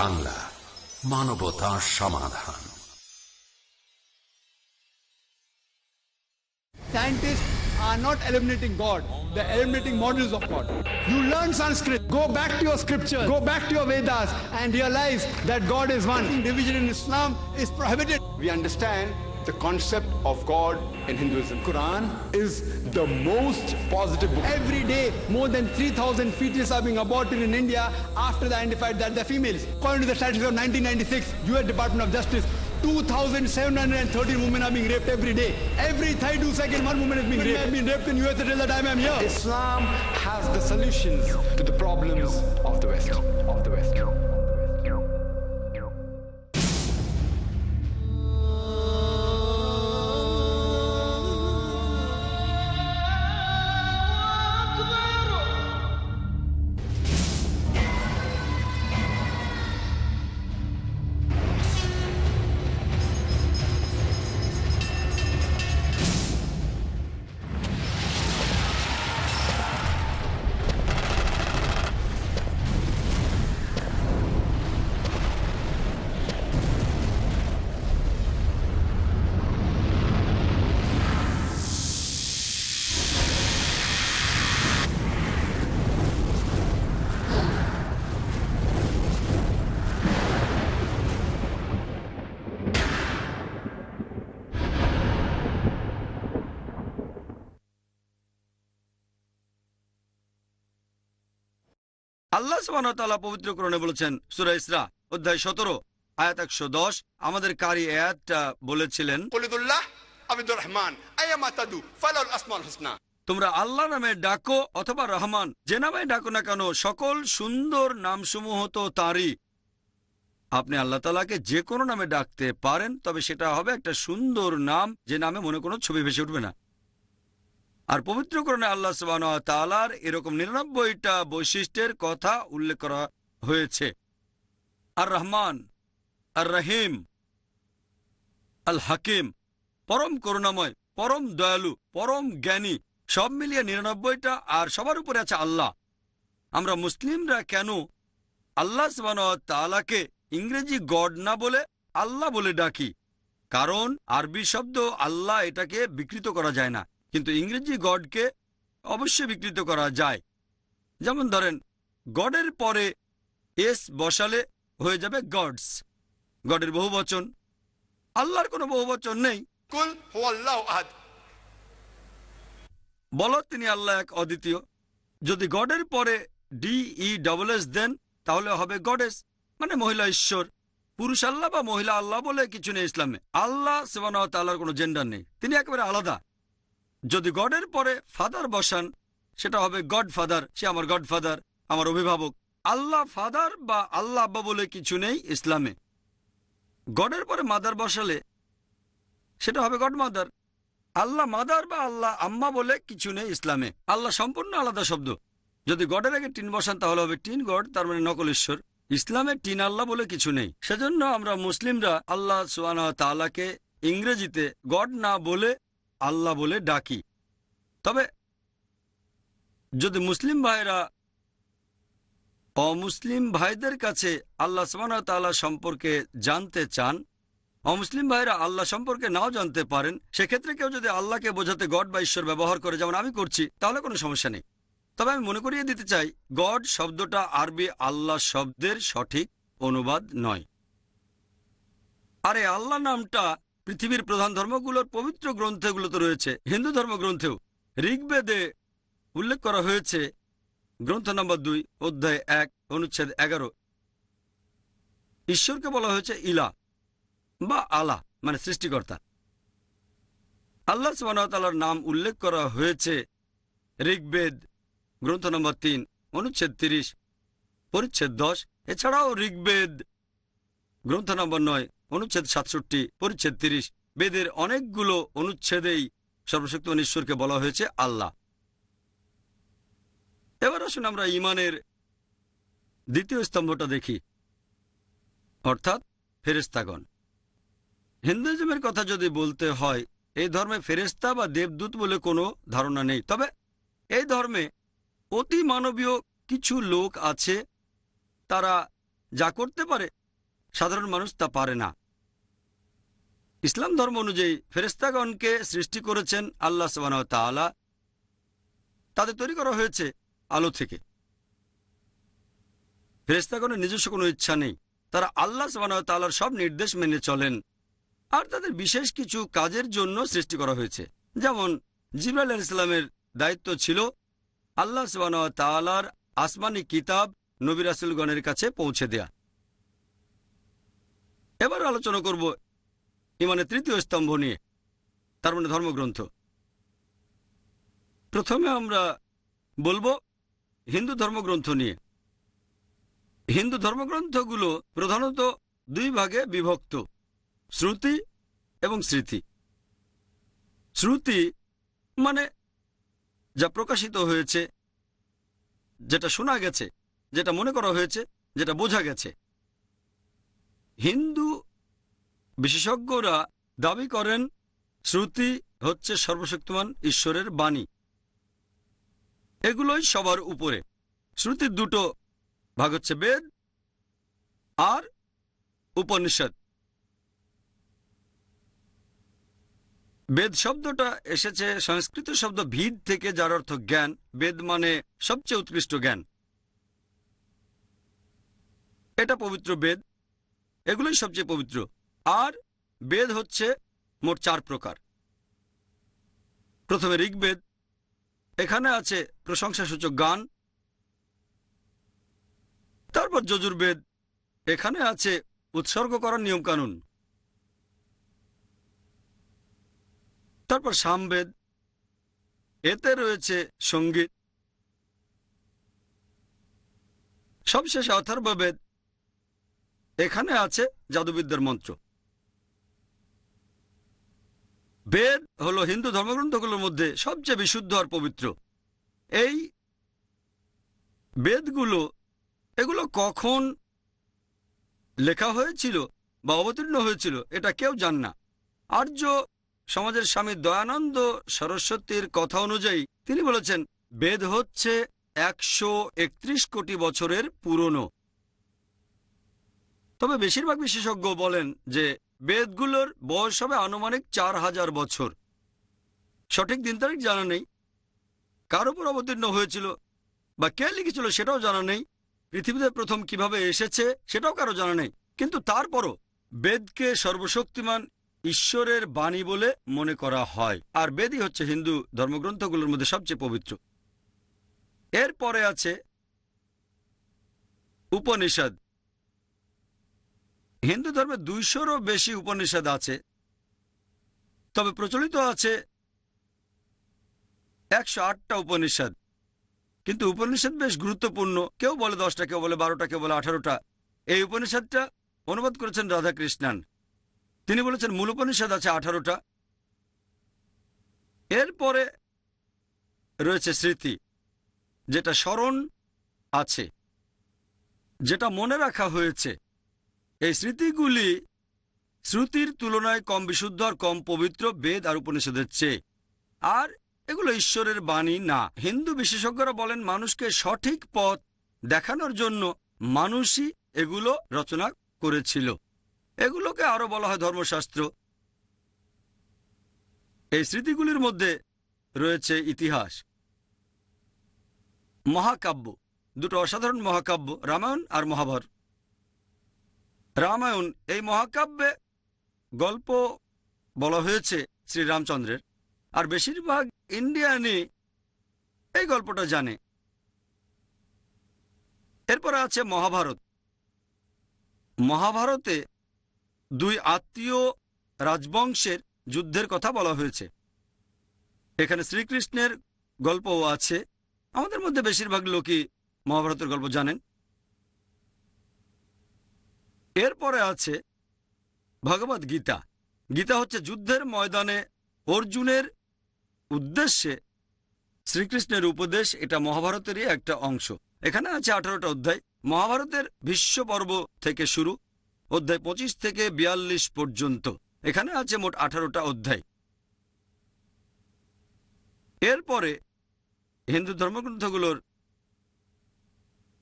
বাংলা মানবতা সমাধান Scientists are not eliminating God, they're eliminating models of God. You learn Sanskrit, go back to your scriptures, go back to your Vedas, and realize that God is one. Division in Islam is prohibited. we understand the concept of God in Hinduism. Quran is the most positive book. Every day, more than 3,000 fetuses are being aborted in India after they identified that they're females. According to the statistics of 1996, US Department of Justice, 2,713 women are being raped every day. Every 32 seconds, one woman is being raped. I've been raped in US until the time I'm here. Islam has the solutions to the problems of the West. Of the West. আল্লাহ সুবাহতাল্লাহ পবিত্র কোরণে বলেছেন সুরা ইসরা অধ্যায় সতেরো আয়াত একশো দশ আমাদের কারি আয়াতটা বলেছিলেন তোমরা আল্লাহ নামে ডাকো অথবা রহমান যে নামে ডাকো না কেন সকল সুন্দর নামসমূহ তো তাঁরই। আপনি আল্লাহ তালাকে যে কোনো নামে ডাকতে পারেন তবে সেটা হবে একটা সুন্দর নাম যে নামে মনে কোনো ছবি ভেসে উঠবে না। আর পবিত্রকরণে আল্লাহ সুবাহ তালার এরকম নিরানব্বইটা বৈশিষ্ট্যের কথা উল্লেখ করা হয়েছে। আর রহমান, আর রহিম, আল হাকিম, পরম করুণাময়, পরম দয়ালু, পরম জ্ঞানী, সব মিলিয়ে নিরানব্বইটা আর সবার উপরে আছে আল্লাহ। আমরা মুসলিমরা কেন আল্লাহ সুবাহ তালাকে ইংরেজি গড না বলে আল্লাহ বলে ডাকি? কারণ আরবি শব্দ আল্লাহ এটাকে বিকৃত করা যায় না। কিন্তু ইংরেজি গডকে অবশ্যই বিকৃত করা যায়। যেমন ধরেন গডের পরে এস বসালে হয়ে যাবে গডস। গডের বহু বচন। আল্লাহর কোনো বহু বচন নেই। বল তিনি আল্লাহ এক অদ্বিতীয়। যদি গডের পরে ডি ই ডবল এস দেন তাহলে হবে গডেস মানে মহিলা ঈশ্বর। পুরুষ আল্লাহ বা মহিলা আল্লাহ বলে কিছু নেই ইসলামে। আল্লাহ সেবান কোনো জেন্ডার নেই। তিনি একেবারে আলাদা। যদি গডের পরে ফাদার বসান, সেটা হবে গড ফাদার সে আমার গড ফাদার আমার অভিভাবক। আল্লাহ ফাদার বা আল্লাহ আব্বা বলে কিছু নেই ইসলামে। গডের পরে মাদার বসালে, সেটা হবে গড মাদার আল্লাহ মাদার বা আল্লাহ আম্মা বলে কিছু নেই ইসলামে। আল্লাহ সম্পূর্ণ আলাদা শব্দ। যদি গডের আগে টিন বসান, তাহলে হবে টিন গড, তার মানে নকল ঈশ্বর। ইসলামে টিন আল্লাহ বলে কিছু নেই। সেজন্য আমরা মুসলিমরা আল্লাহ সুয়ান তালাকে ইংরেজিতে গড না বলে আল্লাহ বলে ডাকি। তবে যদি মুসলিম ভাইরা অমুসলিম ভাইদের কাছে আল্লাহ তাল্লাহ সম্পর্কে জানতে চান, অমুসলিম ভাইরা আল্লাহ সম্পর্কে নাও জানতে পারেন, সেক্ষেত্রে কেউ যদি আল্লাহকে বোঝাতে গড বা ঈশ্বর ব্যবহার করে, যেমন আমি করছি, তাহলে কোনো সমস্যা নেই। তবে আমি মনে করিয়ে দিতে চাই গড শব্দটা আরবি আল্লাহ শব্দের সঠিক অনুবাদ নয়। আরে আল্লাহ নামটা পৃথিবীর প্রধান ধর্মগুলোর পবিত্র গ্রন্থগুলোতে রয়েছে। হিন্দু ধর্মগ্রন্থেও ঋগ্বেদে উল্লেখ করা হয়েছে। গ্রন্থ নম্বর দুই, অধ্যায় এক, অনুচ্ছেদ এগারো। ঈশ্বরকে বলা হয়েছে ইলা বা আলা মানে সৃষ্টিকর্তা। আল্লাহ সুবাহতালার নাম উল্লেখ করা হয়েছে ঋগ্বেদ, গ্রন্থ নম্বর তিন, অনুচ্ছেদ তিরিশ, পরিচ্ছেদ দশ। এছাড়াও ঋগ্বেদ, গ্রন্থ নম্বর নয় অনুচ্ছেদ সাতষট্টি, পরিচ্ছেদ তিরিশ। বেদের অনেকগুলো অনুচ্ছেদেই সর্বশক্তিমান ঈশ্বরকে বলা হয়েছে আল্লাহ। এবার আসুন আমরা ইমানের দ্বিতীয় স্তম্ভটা দেখি। অর্থাৎ ফেরেস্তাগণ হিন্দুইজমের কথা যদি বলতে হয়, এই ধর্মে ফেরেস্তা বা দেবদূত বলে কোনো ধারণা নেই। তবে এই ধর্মে অতি মানবীয় কিছু লোক আছে, তারা যা করতে পারে, সাধারণ মানুষ তা পারে না। ইসলাম ধর্ম অনুযায়ী ফেরেস্তাগণকে সৃষ্টি করেছেন আল্লাহ সবান তাআলা। তাদের তৈরি করা হয়েছে আলো থেকে। ফেরেস্তাগণের নিজস্ব কোনো ইচ্ছা নেই। তারা আল্লাহ সবান তালার সব নির্দেশ মেনে চলেন। আর তাদের বিশেষ কিছু কাজের জন্য সৃষ্টি করা হয়েছে। যেমন আলাইহিস ইসলামের দায়িত্ব ছিল আল্লাহ সবান তাআলার আসমানি কিতাব নবী রাসুলগণের কাছে পৌঁছে দেয়া। এবার আলোচনা করব ইমানের তৃতীয় স্তম্ভ নিয়ে, তার মানে ধর্মগ্রন্থ। প্রথমে আমরা বলব হিন্দু ধর্মগ্রন্থ নিয়ে। হিন্দু ধর্মগ্রন্থগুলো প্রধানত দুই ভাগে বিভক্ত, শ্রুতি এবং স্মৃতি। শ্রুতি মানে যা প্রকাশিত হয়েছে, যেটা শোনা গেছে, যেটা মনে করা হয়েছে, যেটা বোঝা গেছে। হিন্দু বিশেষজ্ঞরা দাবি করেন, শ্রুতি হচ্ছে সর্বশক্তিমান ঈশ্বরের বাণী। এগুলোই সবার উপরে। শ্রুতির দুটো ভাগ হচ্ছে বেদ আর উপনিষদ। বেদ শব্দটা এসেছে, সংস্কৃত শব্দ ভিদ থেকে, যার অর্থ জ্ঞান। বেদ মানে সবচেয়ে উৎকৃষ্ট জ্ঞান। এটা পবিত্র বেদ। এগুলোই সবচেয়ে পবিত্র। আর বেদ হচ্ছে মোট চার প্রকার। প্রথমে ঋগ্বেদ, এখানে আছে প্রশংসাসূচক গান, তারপর যজুর্বেদ, এখানে আছে উৎসর্গ করার নিয়মকানুন, তারপর সামবেদ, এতে রয়েছে সংগীত, সবশেষে অথর্ববেদ, এখানে আছে জাদুবিদ্যার মন্ত্র। বেদ হলো হিন্দু ধর্মগ্রন্থগুলোর মধ্যে সবচেয়ে বিশুদ্ধ আর পবিত্র। এই বেদগুলো, এগুলো কখন লেখা হয়েছিল বা অবতীর্ণ হয়েছিল, এটা কেউ জান না। আর্য সমাজের স্বামী দয়ানন্দ সরস্বতীর কথা অনুযায়ী তিনি বলেছেন, বেদ হচ্ছে একশো একত্রিশ কোটি বছরের পুরনো। তবে বেশিরভাগ বিশেষজ্ঞ বলেন যে বেদগুলোর বয়স হবে আনুমানিক চার হাজার বছর। সঠিক দিন তারিখ জানা নেই। কার উপর অবতীর্ণ হয়েছিল বা কে লিখেছিল সেটাও জানা নেই। পৃথিবীতে প্রথম কীভাবে এসেছে সেটাও কারও জানা নেই। কিন্তু তারপরও বেদকে সর্বশক্তিমান ঈশ্বরের বাণী বলে মনে করা হয়। আর বেদই হচ্ছে হিন্দু ধর্মগ্রন্থগুলোর মধ্যে সবচেয়ে পবিত্র। এরপরে আছে উপনিষদ। হিন্দু ধর্মে দুইশোরও বেশি উপনিষদ আছে, তবে প্রচলিত আছে একশো আটটা উপনিষদ। কিন্তু উপনিষদ বেশ গুরুত্বপূর্ণ। কেউ বলে দশটা, কেউ বলে বারোটা, কেউ বলে আঠারোটা। এই উপনিষদটা অনুবাদ করেছেন রাধাকৃষ্ণান। তিনি বলেছেন, মূল উপনিষদ আছে আঠারোটা। এরপরে রয়েছে স্মৃতি, যেটা স্মরণ আছে, যেটা মনে রাখা হয়েছে। এই স্মৃতিগুলি শ্রুতির তুলনায় কম বিশুদ্ধ আর কম পবিত্র বেদ আর উপনিষদের চেয়ে। আর এগুলো ঈশ্বরের বাণী না। হিন্দু বিশেষজ্ঞরা বলেন, মানুষকে সঠিক পথ দেখানোর জন্য মানুষই এগুলো রচনা করেছিল। এগুলোকে আরও বলা হয় ধর্মশাস্ত্র। এই স্মৃতিগুলির মধ্যে রয়েছে ইতিহাস, মহাকাব্য, দুটো অসাধারণ মহাকাব্য, রামায়ণ আর মহাভারত। রামায়ণ, এই মহাকাব্যে গল্প বলা হয়েছে শ্রীরামচন্দ্রের। আর বেশিরভাগ ইন্ডিয়ানই এই গল্পটা জানে। এরপর আছে মহাভারত। মহাভারতে দুই আত্মীয় রাজবংশের যুদ্ধের কথা বলা হয়েছে। এখানে শ্রীকৃষ্ণের গল্পও আছে। আমাদের মধ্যে বেশিরভাগ লোকই মহাভারতের গল্প জানেন। এরপরে আছে ভগবত গীতা। গীতা হচ্ছে যুদ্ধের ময়দানে অর্জুনের উদ্দেশ্যে শ্রীকৃষ্ণের উপদেশ, এটা মহাভারতেরই একটা অংশ। এখানে আছে আঠারোটা অধ্যায়। মহাভারতের ভীষ্ম পর্ব থেকে শুরু, অধ্যায় পঁচিশ থেকে বিয়াল্লিশ পর্যন্ত। এখানে আছে মোট আঠারোটা অধ্যায়। এরপরে হিন্দু ধর্মগ্রন্থগুলোর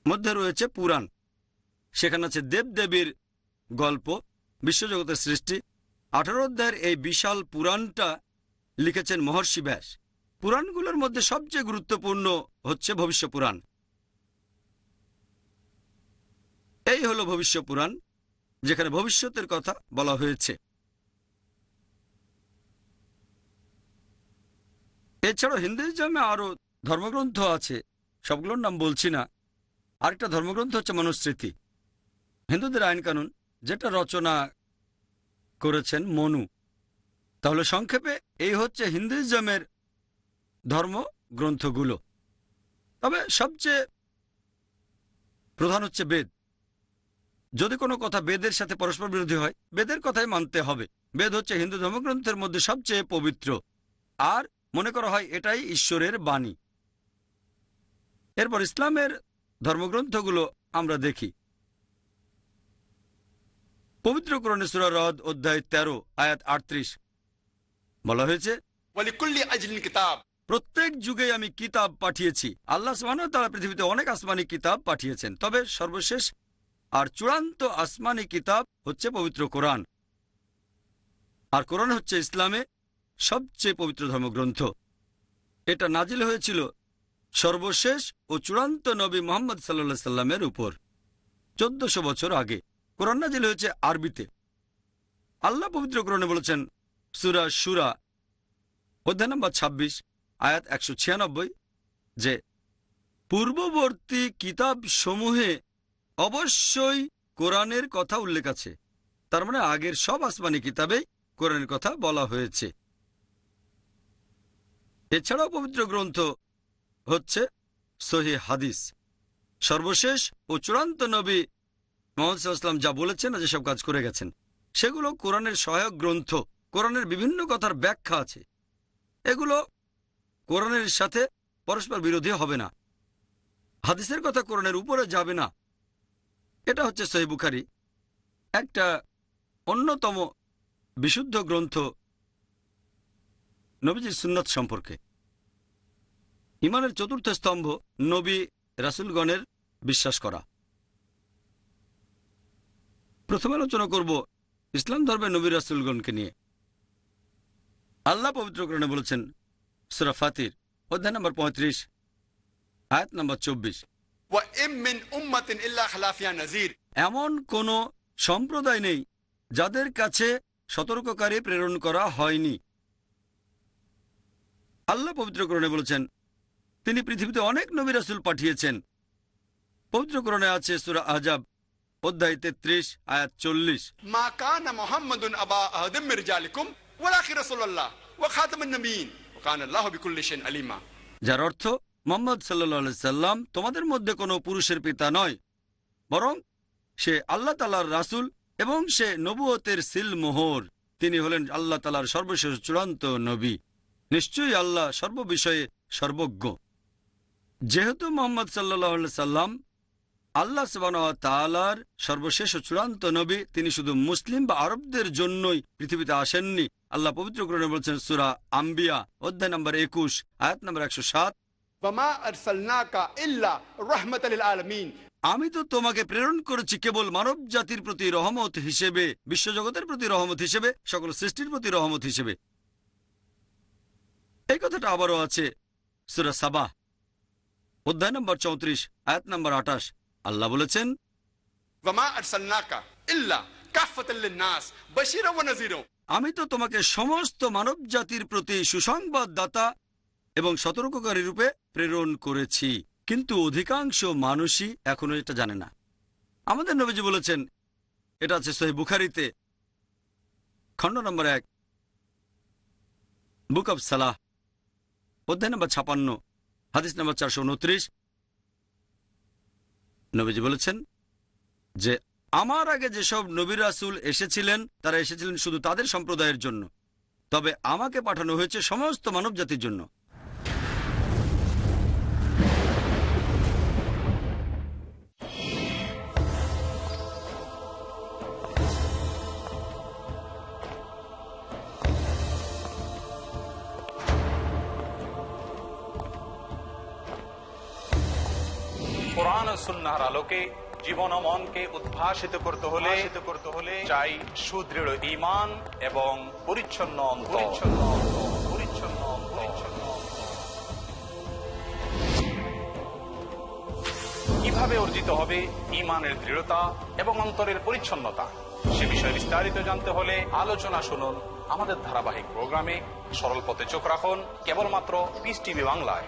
মধ্যে রয়েছে পুরাণ। সেখানে আছে দেবদেবীর গল্প, বিশ্বজগতের সৃষ্টি। আঠারো অধ্যায়ের এই বিশাল পুরাণটা লিখেছেন মহর্ষি ব্যাস। পুরাণগুলোর মধ্যে সবচেয়ে গুরুত্বপূর্ণ হচ্ছে ভবিষ্য পুরাণ। এই হলো ভবিষ্য পুরাণ, যেখানে ভবিষ্যতের কথা বলা হয়েছে। এছাড়াও হিন্দুইজমে আরও ধর্মগ্রন্থ আছে, সবগুলোর নাম বলছি না। আরেকটা ধর্মগ্রন্থ হচ্ছে মনুস্মৃতি। হিন্দুদের আইন কানুন যেটা রচনা করেছেন মনু। তাহলে সংক্ষেপে এই হচ্ছে হিন্দুইজমের ধর্মগ্রন্থগুলো তবে সবচেয়ে প্রধান হচ্ছে বেদ। যদি কোনো কথা বেদের সাথে পরস্পর বিরোধী হয়, বেদের কথাই মানতে হবে। বেদ হচ্ছে হিন্দু ধর্মগ্রন্থের মধ্যে সবচেয়ে পবিত্র। আর মনে করা হয় এটাই ঈশ্বরের বাণী। এরপর ইসলামের ধর্মগ্রন্থগুলো আমরা দেখি। পবিত্রকরণে সুরা রদ অধ্যায় ১৩ আয়াত আটত্রিশ। বলা হয়েছে প্রত্যেক যুগে আমি কিতাব পাঠিয়েছি। আল্লাহ সুবাহ তারা পৃথিবীতে অনেক আসমানি কিতাব পাঠিয়েছেন। তবে সর্বশেষ আর চূড়ান্ত আসমানি কিতাব হচ্ছে পবিত্র কোরআন। আর কোরআন হচ্ছে ইসলামে সবচেয়ে পবিত্র ধর্মগ্রন্থ। এটা নাজিল হয়েছিল সর্বশেষ ও চূড়ান্ত নবী মোহাম্মদ সাল্লা সাল্লামের উপর চোদ্দশো বছর আগে। কোরআন নাজিল হয়েছে আরবিতে। আল্লাহ পবিত্র কোরআনে বলেছেন, সুরা সুরা অধ্যায় নম্বর ছাব্বিশ, আয়াত একশো ছিয়ানব্বই, যে পূর্ববর্তী কিতাব সমূহে অবশ্যই কোরআনের কথা উল্লেখ আছে। তার মানে আগের সব আসমানি কিতাবেই কোরআনের কথা বলা হয়েছে। এছাড়াও পবিত্র গ্রন্থ হচ্ছে সহি হাদিস। সর্বশেষ ও চূড়ান্ত নবী মোহাম্মদ সাল্লাম যা বলেছেন আর যেসব কাজ করে গেছেন, সেগুলো কোরআনের সহায়ক গ্রন্থ, কোরআনের বিভিন্ন কথার ব্যাখ্যা আছে। এগুলো কোরআনের সাথে পরস্পর বিরোধী হবে না। হাদিসের কথা কোরআনের উপরে যাবে না। এটা হচ্ছে সহি বুখারি। একটা অন্যতম বিশুদ্ধ গ্রন্থ নবীজির সুন্নত সম্পর্কে। ইমানের চতুর্থ স্তম্ভ নবী রাসুলগণের বিশ্বাস করা। প্রথম আলোচনা করব ইসলাম ধর্মের নবীর রাসুলগণকে নিয়ে। আল্লাহ পবিত্রকরণে বলেছেন সুরা ফাতির অধ্যায় নম্বর পঁয়ত্রিশ আয়াত নম্বর চব্বিশ। এমন কোন সম্প্রদায় নেই যাদের কাছে সতর্ককারী প্রেরণ করা হয়নি। আল্লাহ পবিত্রকরণে বলেছেন তিনি পৃথিবীতে অনেক নবী রাসুল পাঠিয়েছেন। পবিত্রকরণে আছে সুরা আজাব অধ্যায় তেত্রিশ আয়াত চল্লিশ। মা কানা মোহাম্মদ আবা আহদম মির্জালিকুম ওয়ালাকি রসল্লাহ ও খাতামুন নবীন। ও কান আল্লাহ বিকুল্লিশেন আলিমা। যার অর্থ মোহাম্মদ সাল্লা সাল্লাম তোমাদের মধ্যে কোনো পুরুষের পিতা নয় বরং সে আল্লাহ তালার রাসুল এবং সে নবুয়তের সিলমোহর তিনি হলেন আল্লাহ তালার সর্বশেষ চূড়ান্ত নবী। নিশ্চয়ই আল্লাহ সর্ববিষয়ে সর্বজ্ঞ। যেহেতু মোহাম্মদ সাল্লাহ সাল্লাম আল্লাহ তালার সর্বশেষ চূড়ান্ত নবী তিনি শুধু মুসলিম বা আরবদের জন্যই পৃথিবীতে আসেননি। আল্লাহ পবিত্র গ্রহণে বলছেন সুরা আম্বিয়া অধ্যায় নম্বর একুশ আয়াত নম্বর একশো সাত। আমি তো তোমাকে প্রেরণ করেছি কেবল মানব জাতির প্রতি রহমত হিসেবে বিশ্বজগতের প্রতি রহমত হিসেবে সকল সৃষ্টির প্রতি রহমত হিসেবে। এই কথাটা আবারও আছে সুরা সাবাহ অধ্যায় নম্বর চৌত্রিশ আয়াত নম্বর আঠাশ। আল্লাহ বলেছেন আমি তো তোমাকে সমস্ত মানব জাতির প্রতি সুসংবাদদাতা এবং সতর্ককারী রূপে প্রেরণ করেছি। কিন্তু অধিকাংশ মানুষই এখনও এটা জানে না। আমাদের নবীজি বলেছেন এটা আছে সহি বুখারিতে খণ্ড নম্বর এক বুক অব সালাহ অধ্যায় নম্বর ছাপান্ন হাদিস নম্বর চারশো উনত্রিশ নবীজি বলেছেন যে, আমার আগে যেসব নবী রাসুল এসেছিলেন, তারা এসেছিলেন শুধু তাদের সম্প্রদায়ের জন্য। তবে আমাকে পাঠানো হয়েছে সমস্ত মানব জাতির জন্য। সুন্নাহর আলোকে জীবন ও মনকে উদ্ভাসিত করতে হলে করতে হলে চাই সুদৃঢ় ঈমান এবং পরিচ্ছন্ন। পরিচ্ছন্ন পরিচ্ছন্ন পরিচ্ছন্ন কীভাবে অর্জিত হবে ইমানের দৃঢ়তা এবং অন্তরের পরিচ্ছন্নতা? সে বিষয়ে বিস্তারিত জানতে হলে আলোচনা শুনুন আমাদের ধারাবাহিক প্রোগ্রামে। সরল পথে চোখ রাখুন কেবলমাত্র পিস টিভি বাংলায়।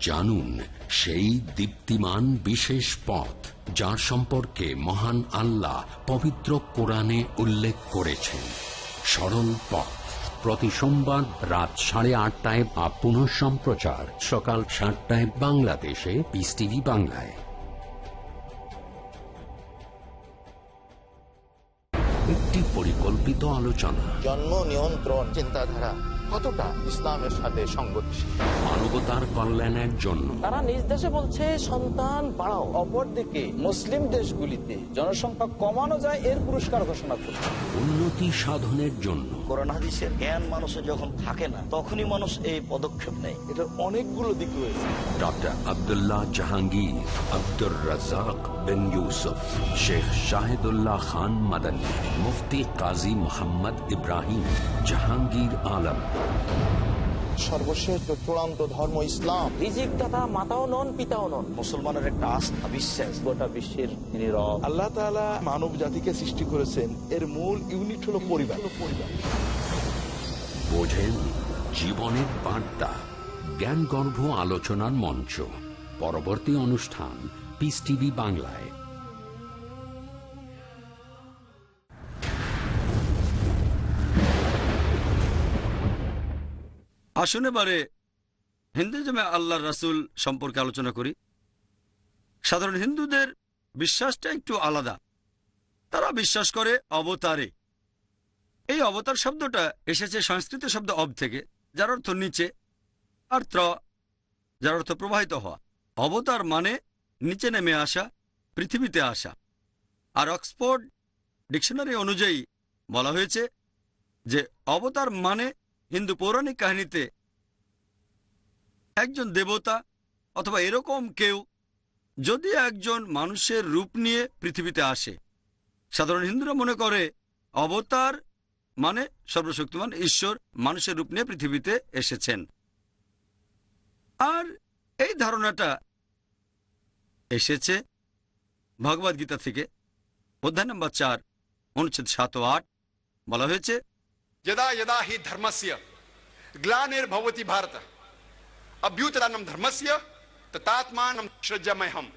জানুন সেই দীপ্তিমান বিশেষ পথ যার সম্পর্কে মহান আল্লাহ পবিত্র কোরআনে উল্লেখ করেছেন। সরল পথ। প্রতি সোমবার রাত সাড়ে আটটায় বা পুনঃ সম্প্রচার সকাল সাতটায় বাংলাদেশে পিস টিভি বাংলায়। একটি পরিকল্পিত আলোচনা। জন্ম নিয়ন্ত্রণ চিন্তাধারা। কতটা ইসলামের সাথে সংগতিশীল? মানবতার কল্যাণের জন্য। তারা নিজ দেশে বলছে সন্তান বাড়াও অপরদিকে মুসলিম দেশগুলিতে জনসংখ্যা কমানো যায় এর পুরস্কার ঘোষণা করছে। উন্নতি সাধনের জন্য। কোরআন হাদিসের জ্ঞান মানুষের যখন থাকে না তখনই মানুষ এই পদক্ষেপ নেয়। এটার অনেকগুলো দিক রয়েছে। ডক্টর আব্দুল্লাহ জাহাঙ্গীর আব্দুর রাজাক বিন ইউসুফ শেখ শাহিদুল্লাহ খান মাদানী মুফতি কাজী মোহাম্মদ ইব্রাহিম জাহাঙ্গীর আলম। সর্বশেষ চূড়ান্ত ধর্ম ইসলাম রিজিক দাতা মাতাও নন পিতাও নন। মুসলমানের একটা আস্থা বিশ্বাস। গোটা বিশ্বের তিনি রব। আল্লাহ তাআলা মানব জাতিকে সৃষ্টি করেছেন। এর মূল ইউনিট হলো পরিবার। পরিবার। বোঝেন জীবনের বার্তা জ্ঞানগর্ভ আলোচনার মঞ্চ। পরবর্তী অনুষ্ঠান পিস টিভি বাংলায়। আসুন এবারে হিন্দুজমে আল্লাহ রাসূল সম্পর্কে আলোচনা করি। সাধারণ হিন্দুদের বিশ্বাসটা একটু আলাদা। তারা বিশ্বাস করে অবতারে। এই অবতার শব্দটা এসেছে সংস্কৃত শব্দ অব থেকে, যার অর্থ নিচে, আর ত্র, যার অর্থ প্রবাহিত হওয়া। অবতার মানে নিচে নেমে আসা, পৃথিবীতে আসা। আর অক্সফোর্ড ডিকশনারি অনুযায়ী বলা হয়েছে যে অবতার মানে হিন্দু পৌরাণিক কাহিনীতে একজন দেবতা অথবা এরকম কেউ যদি একজন মানুষের রূপ নিয়ে পৃথিবীতে আসে, সাধারণ হিন্দুরা মনে করে অবতার মানে সর্বশক্তিমান ঈশ্বর মানুষের রূপ নিয়ে পৃথিবীতে এসেছেন। আর এই ধারণাটা এসেছে ভগবদ গীতা থেকে, অধ্যায় নম্বর চার, অনুচ্ছেদ সাত ও আট, বলা হয়েছে यदा यदा हि धर्मस्य ग्लानिर्भवति भारत अभ्युत्थानं धर्मस्य ततात्मानं सृजाम्यहम्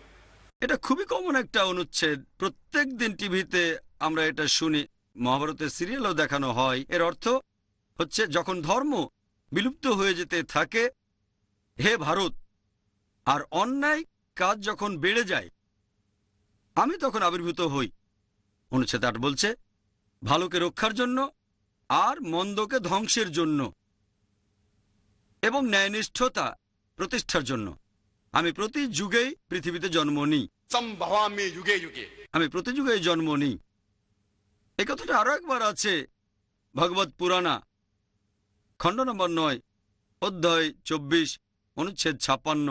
এটা খুবই কমন একটা অনুচ্ছেদ প্রত্যেক দিন টিভিতে আমরা এটা শুনি মহাভারতের সিরিয়ালও দেখানো হয় এর অর্থ হচ্ছে যখন ধর্ম বিলুপ্ত হয়ে যেতে থাকে হে ভারত আর অন্যায় কাজ যখন বেড়ে যায় আমি তখন আবির্ভূত হই অনুচ্ছেদ আট বলছে ভালোকে রক্ষার জন্য আর মন্দকে ধ্বংসের জন্য এবং ন্যায়নিষ্ঠতা প্রতিষ্ঠার জন্য। আমি প্রতি যুগেই পৃথিবীতে জন্ম নিই। আমি প্রতি যুগে জন্ম নিই। এ কথাটা আরও একবার আছে ভগবত পুরাণা। খণ্ড নম্বর নয় অধ্যায় চব্বিশ অনুচ্ছেদ ছাপ্পান্ন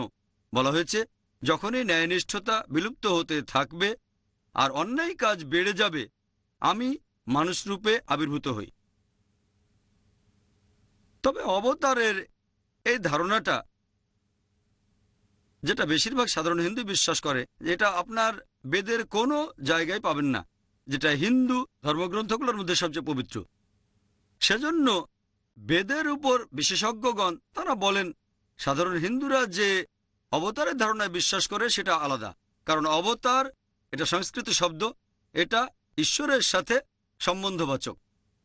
বলা হয়েছে যখনই ন্যায়নিষ্ঠতা বিলুপ্ত হতে থাকবে আর অন্যায় কাজ বেড়ে যাবে আমি মানুষরূপে আবির্ভূত হই। তবে অবতারের এই ধারণাটা, যেটা বেশিরভাগ সাধারণ হিন্দু বিশ্বাস করে যেটা আপনার বেদের কোনো জায়গায় পাবেন না, যেটা হিন্দু ধর্মগ্রন্থগুলোর মধ্যে সবচেয়ে পবিত্র। সেজন্য বেদের উপর বিশেষজ্ঞগণ, তারা বলেন, সাধারণ হিন্দুরা যে অবতারের ধারণায় বিশ্বাস করে, সেটা আলাদা। কারণ অবতার, এটা সংস্কৃত শব্দ, এটা ঈশ্বরের সাথে সম্বন্ধবাচক।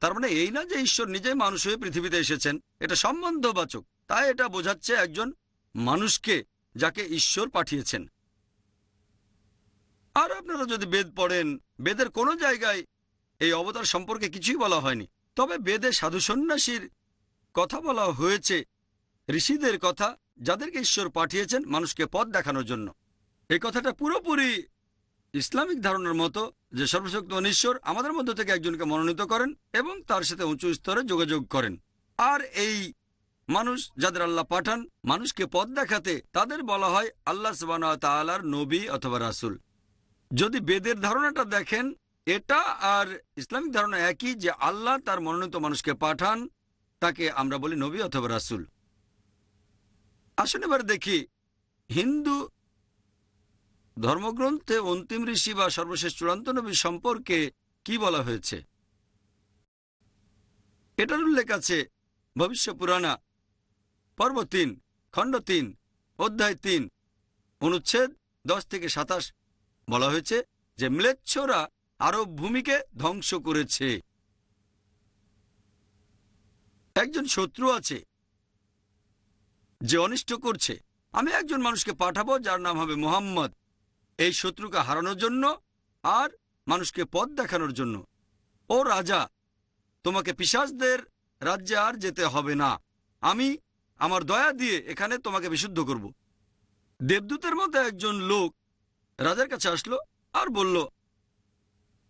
তার মানে এই না যে ঈশ্বর নিজেই মানুষ হয়ে পৃথিবীতে এসেছেন, এটা সম্বন্ধবাচক। তাই এটা বোঝাচ্ছে একজন মানুষকে যাকে ঈশ্বর পাঠিয়েছেন। আর আপনারা যদি বেদ পড়েন, বেদের কোনো জায়গায় এই অবতার সম্পর্কে কিছুই বলা হয়নি। তবে বেদে সাধু সন্ন্যাসীর কথা বলা হয়েছে, ঋষিদের কথা, যাদেরকে ঈশ্বর পাঠিয়েছেন মানুষকে পথ দেখানোর জন্য। এই কথাটা পুরোপুরি ইসলামিক ধারণার মতো যে সর্বশক্ত ঈশ্বর আমাদের মধ্য থেকে একজনকে মনোনীত করেন এবং তার সাথে উঁচু স্তরে যোগাযোগ করেন। আর এই মানুষ যাদের আল্লাহ পাঠান, মানুষকে পথ দেখাতে তাদের বলা হয় আল্লাহ সুবাহ তালার নবী অথবা রাসুল। যদি বেদের ধারণাটা দেখেন, এটা আর ইসলামিক ধারণা একই যে আল্লাহ তার মনোনীত মানুষকে পাঠান, তাকে আমরা বলি নবী অথবা রাসুল। আসুন এবার দেখি, হিন্দু ধর্মগ্রন্থে অন্তিম ঋষি বা সর্বশেষ চূড়ান্ত নবী সম্পর্কে কি বলা হয়েছে? এটার উল্লেখ আছে ভবিষ্য পুরাণা, পর্ব তিন, খণ্ড তিন, অধ্যায় তিন, অনুচ্ছেদ দশ থেকে সাতাশ। বলা হয়েছে যে ম্লেচ্ছরা আরব ভূমিকে ধ্বংস করেছে। একজন শত্রু আছে যে অনিষ্ট করছে। আমি একজন মানুষকে পাঠাবো যার নাম হবে মোহাম্মদ। এই শত্রুকে হারানোর জন্য আর মানুষকে পথ দেখানোর জন্য। ও রাজা, তোমাকে পিসাসদের রাজ্যে আর যেতে হবে না। আমি আমার দয়া দিয়ে এখানে তোমাকে বিশুদ্ধ করব। দেবদূতের মতো একজন লোক রাজার কাছে আসলো আর বলল,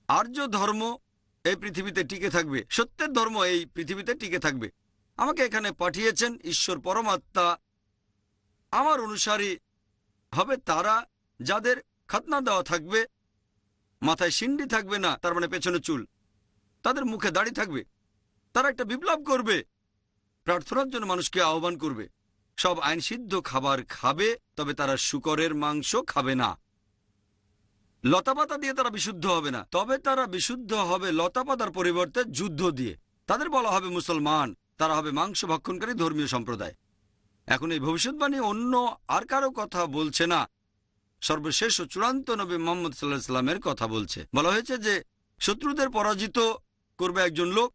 আর্য ধর্ম এই পৃথিবীতে টিকে থাকবে। সত্যের ধর্ম এই পৃথিবীতে টিকে থাকবে। আমাকে এখানে পাঠিয়েছেন ঈশ্বর পরমাত্মা। আমার অনুসারী হবে তারা যাদের খাতনা দেওয়া থাকবে, মাথায় সিন্ডি থাকবে না, তার মানে পেছনে চুল। তাদের মুখে দাড়ি থাকবে, তারা একটা বিপ্লব করবে, প্রার্থনার জন্য মানুষকে আহ্বান করবে। সব আইন সিদ্ধ খাবার খাবে, তবে তারা শুকরের মাংস খাবে না। লতাপাতা দিয়ে তারা বিশুদ্ধ হবে না। তবে তারা বিশুদ্ধ হবে লতাপাতার পরিবর্তে যুদ্ধ দিয়ে। তাদের বলা হবে মুসলমান, তারা হবে মাংস ভক্ষণকারী ধর্মীয় সম্প্রদায়। এখন এই ভবিষ্যৎবাণী অন্য আর কারও কথা বলছে না। সর্বশেষ ও চূড়ান্ত নবী মোহাম্মদ সাল্লাহ সাল্লামের কথা বলছে। বলা হয়েছে যে, শত্রুদের পরাজিত করবে একজন লোক,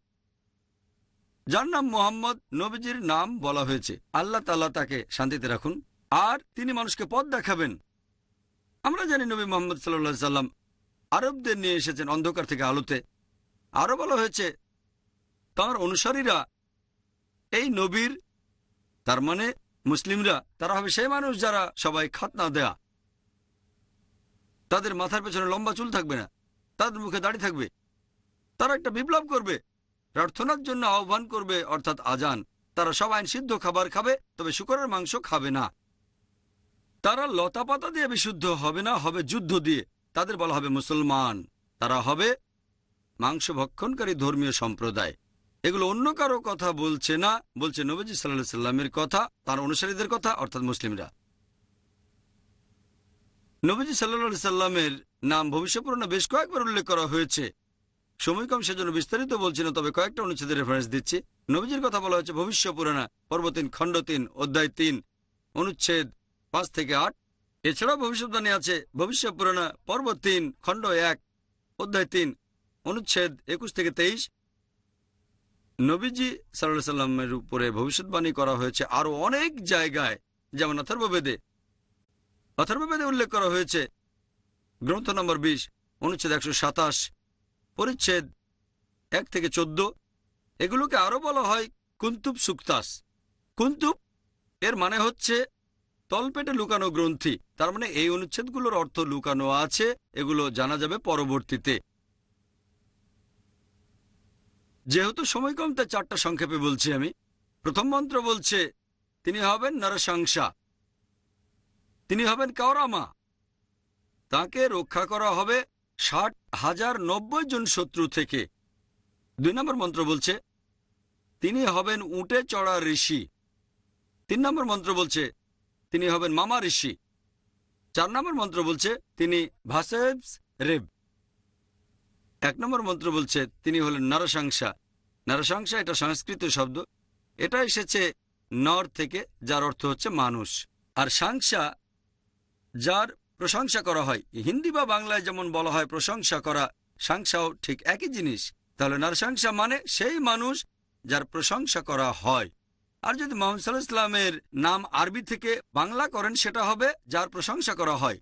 যার নাম মোহাম্মদ নবীজির নাম বলা হয়েছে। আল্লাহ তাল্লাহ তাকে শান্তিতে রাখুন। আর তিনি মানুষকে পথ দেখাবেন। আমরা জানি নবী মোহাম্মদ সাল্লা সাল্লাম আরবদের নিয়ে এসেছেন অন্ধকার থেকে আলোতে। আরও বলা হয়েছে, তার অনুসারীরা এই নবীর, তার মানে মুসলিমরা, তারা হবে সেই মানুষ যারা সবাই খাতনা দেয়া। তাদের মাথার পেছনে লম্বা চুল থাকবে না, তাদের মুখে দাড়ি থাকবে। তারা একটা বিপ্লব করবে। প্রার্থনার জন্য আহ্বান করবে, অর্থাৎ আজান। তারা সব সিদ্ধ খাবার খাবে, তবে শুকরের মাংস খাবে না। তারা লতা পাতা দিয়ে বিশুদ্ধ হবে না, হবে যুদ্ধ দিয়ে। তাদের বলা হবে মুসলমান। তারা হবে মাংস ভক্ষণকারী ধর্মীয় সম্প্রদায়। এগুলো অন্য কারও কথা বলছে না, বলছে নবীজি সাল্লাহ সাল্লামের কথা, তার অনুসারীদের কথা, অর্থাৎ মুসলিমরা। নবীজি সাল্লা সাল্লামের নাম ভবিষ্যপুরাণে বেশ কয়েকবার উল্লেখ করা হয়েছে। সময় কম সেজন্য বিস্তারিত বলছি না, তবে কয়েকটা অনুচ্ছেদের রেফারেন্স দিচ্ছি। নবীজির কথা বলা হয়েছে ভবিষ্য পুরাণা পর্ব তিন খণ্ড তিন অধ্যায় তিন, অনুচ্ছেদ পাঁচ থেকে আট। এছাড়াও ভবিষ্যৎবাণী আছে ভবিষ্য পুরাণা পর্ব তিন খণ্ড এক, অধ্যায় তিন, অনুচ্ছেদ একুশ থেকে তেইশ। নবীজি সাল্লাহ সাল্লামের উপরে ভবিষ্যৎবাণী করা হয়েছে আরও অনেক জায়গায়, যেমন অথর্ববেদে। অথর্ববেদে উল্লেখ করা হয়েছে। গ্রন্থ নম্বর বিশ, অনুচ্ছেদ একশো সাতাশ, পরিচ্ছেদ এক থেকে চোদ্দ। এগুলোকে আরও বলা হয় কুন্তুব সুক্তাস। কুন্তুব এর মানে হচ্ছে তলপেটে লুকানো গ্রন্থি। তার মানে এই অনুচ্ছেদগুলোর অর্থ লুকানো আছে, এগুলো জানা যাবে পরবর্তীতে। যেহেতু সময় কম চারটা সংক্ষেপে বলছি আমি, প্রথম মন্ত্র বলছে, তিনি হবেন নরসংসা তিনি হবেন কাওরামা। তাকে রক্ষা করা হবে ষাট হাজার নব্বই জন শত্রু থেকে। দুই নম্বর মন্ত্র বলছে, তিনি হবেন উটে চড়া ঋষি। তিন নম্বর মন্ত্র বলছে, তিনি হবেন মামা ঋষি। চার নম্বর মন্ত্র বলছে, তিনি ভাসেবস রেব। এক নম্বর মন্ত্র বলছে, তিনি হলেন নরসংসা নরসংসা এটা সংস্কৃত শব্দ। এটা এসেছে নর থেকে, যার অর্থ হচ্ছে মানুষ। আর সাংসা যার প্রশংসা করা হয়। হিন্দি বা বাংলায় যেমন বলা হয় প্রশংসা করা, সাংসাও ঠিক একই জিনিস। তাহলে নরসংসা মানে সেই মানুষ যার প্রশংসা করা হয়। আর যদি মোহাম্মদ ইসলামের নাম আরবি থেকে বাংলা করেন, সেটা হবে যার প্রশংসা করা হয়।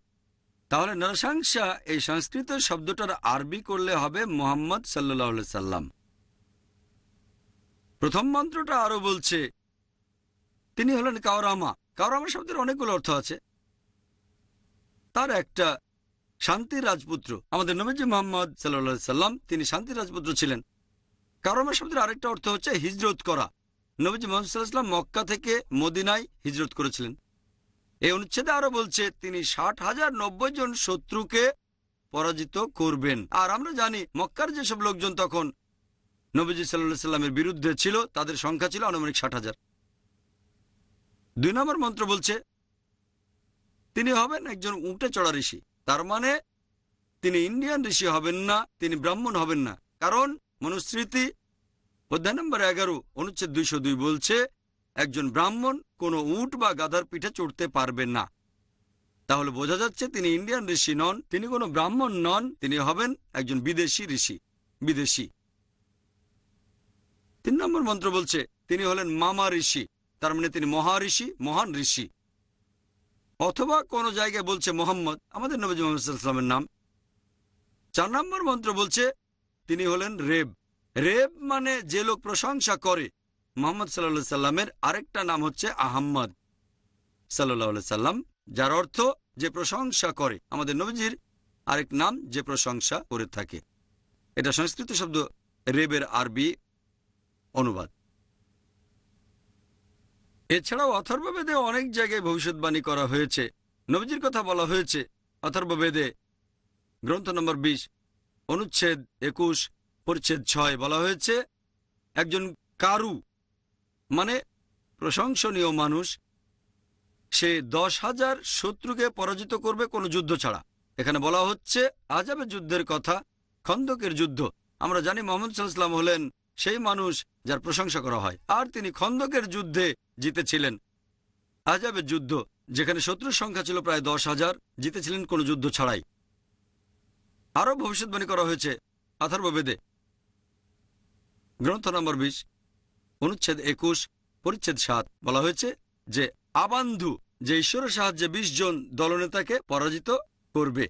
তাহলে নরসংসা এই সংস্কৃত শব্দটার আরবি করলে হবে মোহাম্মদ সাল্লাহ সাল্লাম। প্রথম মন্ত্রটা আরও বলছে, তিনি হলেন কাওরামা। কাওরামা শব্দের অনেকগুলো অর্থ আছে। তার একটা শান্তির রাজপুত্র। আমাদের নবীজি মোহাম্মদ সাল্লা সাল্লাম, তিনি শান্তি রাজপুত্র ছিলেন। কারমা শব্দের আরেকটা অর্থ হচ্ছে হিজরত করা। নবীজি মোহাম্মদাল্লাম মক্কা থেকে মদিনায় হিজরত করেছিলেন। এই অনুচ্ছেদে আরও বলছে, তিনি ষাট হাজার নব্বই জন শত্রুকে পরাজিত করবেন। আর আমরা জানি, মক্কার যেসব লোকজন তখন নবীজি সাল্লাহ সাল্লামের বিরুদ্ধে ছিল, তাদের সংখ্যা ছিল আনুমানিক ষাট হাজার। দুই নম্বর মন্ত্র বলছে তিনি হবেন একজন উঁটে চড়া ঋষি। তার মানে তিনি ইন্ডিয়ান ঋষি হবেন না, তিনি ব্রাহ্মণ হবেন না। কারণ মনুস্মৃতি অধ্যায় নম্বর এগারো, অনুচ্ছেদ দুইশো দুই বলছে, একজন ব্রাহ্মণ কোনো উট বা গাধার পিঠে চড়তে পারবে না। তাহলে বোঝা যাচ্ছে তিনি ইন্ডিয়ান ঋষি নন, তিনি কোনো ব্রাহ্মণ নন, তিনি হবেন একজন বিদেশি ঋষি, বিদেশি। তিন নম্বর মন্ত্র বলছে, তিনি হলেন মামা ঋষি, তার মানে তিনি মহা ঋষি, মহান ঋষি। অথবা কোন জায়গায় বলছে মোহাম্মদ, আমাদের নবী মোহাম্মদের নাম। চার নম্বর মন্ত্র বলছে, তিনি হলেন রেব। রেব মানে যে লোক প্রশংসা করে। মোহাম্মদ সাল্লা সাল্লামের আরেকটা নাম হচ্ছে আহম্মদ সাল্লাহ সাল্লাম যার অর্থ যে প্রশংসা করে। আমাদের নবীজির আরেক নাম যে প্রশংসা করে থাকে। এটা সংস্কৃত শব্দ রেবের আরবি অনুবাদ। এছাড়াও অথর্ববেদে অনেক জায়গায় ভবিষ্যৎবাণী করা হয়েছে। নবীজির কথা বলা হয়েছে, অথর্ববেদে, গ্রন্থ নম্বর বিশ, অনুচ্ছেদ একুশ, পরিচ্ছেদ ছয় বলা হয়েছে, একজন কারু মানে প্রশংসনীয় মানুষ, সে দশ হাজার শত্রুকে পরাজিত করবে কোনো যুদ্ধ ছাড়া। এখানে বলা হচ্ছে আজাবের যুদ্ধের কথা, খন্দকের যুদ্ধ। আমরা জানি মোহাম্মদ সাল্লাম হলেন সেই মানুষ যার প্রশংসা করা হয়। আর তিনি খন্দকের যুদ্ধে জিতেছিলেন। আজাবের যুদ্ধ, যেখানে শত্রুর সংখ্যা ছিল প্রায় দশ হাজার, জিতেছিলেন কোনো যুদ্ধ ছাড়াই। আরও ভবিষ্যৎবাণী করা হয়েছে আথার্ববেদে গ্রন্থ নম্বর বিশ, অনুচ্ছেদ একুশ, পরিচ্ছেদ সাত বলা হয়েছে যে আবান্ধু, যে ঈশ্বরের সাহায্যে বিশ জন দলনেতাকে পরাজিত করবে।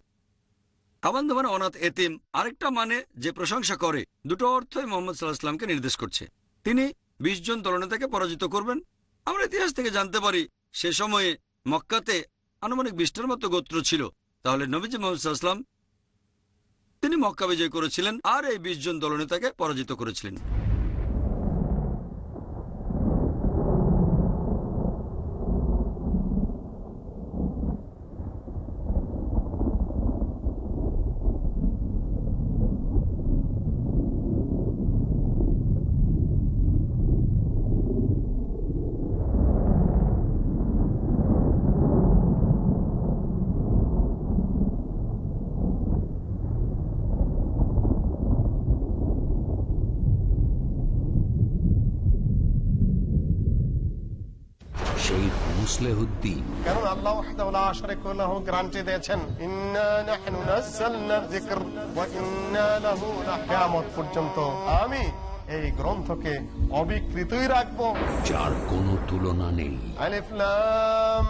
আবান্ধু মানে অনাথ এতিম। আরেকটা মানে যে প্রশংসা করে, দুটো অর্থই মোহাম্মদ সাল্লাহ ইসলামকে নির্দেশ করছে। তিনি বিশ জন দলনেতাকে পরাজিত করবেন। আমরা ইতিহাস থেকে জানতে পারি, সে সময়ে মক্কাতে আনুমানিক বিশটার মতো গোত্র ছিল। তাহলে নবীজি মোহাম্মদ তিনি মক্কা বিজয় করেছিলেন আর এই বিশ জন দলনেতাকে পরাজিত করেছিলেন শেখ মুসলেহুদ্দিন কারণ আল্লাহ ওয়াহদাহু লা শারীকা গ্যারান্টি দিয়েছেন। ইন্না নাহনু নাযালনা যিকর ওয়া ইন্না লাহু কিয়ামত পর্যন্ত আমি এই গ্রন্থকে অবিকৃতই রাখব। যার কোনো তুলনা নেই। আলিফ লাম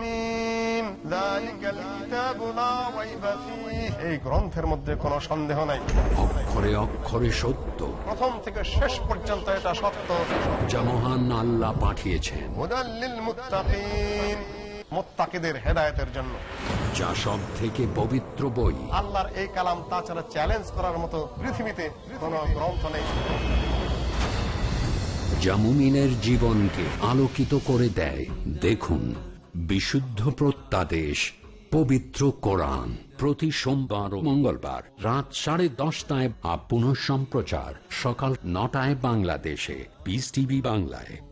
মিম যালিকাল কিতাবু লা রাইবা ফীহ এই গ্রন্থের মধ্যে কোনো সন্দেহ নাই। অক্ষরে অক্ষরে সত্য। প্রথম থেকে শেষ পর্যন্ত এটা সত্য। যা মহান আল্লাহ পাঠিয়েছেন। মুত্তাকিন মুত্তাকিদের হেদায়েতের জন্য। যা সব থেকে পবিত্র বই। আল্লাহর এই কালাম তাছাড়া চ্যালেঞ্জ করার মতো পৃথিবীতে কোনো গ্রন্থ নেই। যা মুমিনের জীবনকে আলোকিত করে দেয়। দেখুন বিশুদ্ধ প্রত্যাদেশ পবিত্র কোরআন। প্রতি সোমবার ও মঙ্গলবার রাত সাড়ে দশটায় আপ সম্প্রচার। সকাল নটায় বাংলাদেশে। পিস টিভি বাংলায়।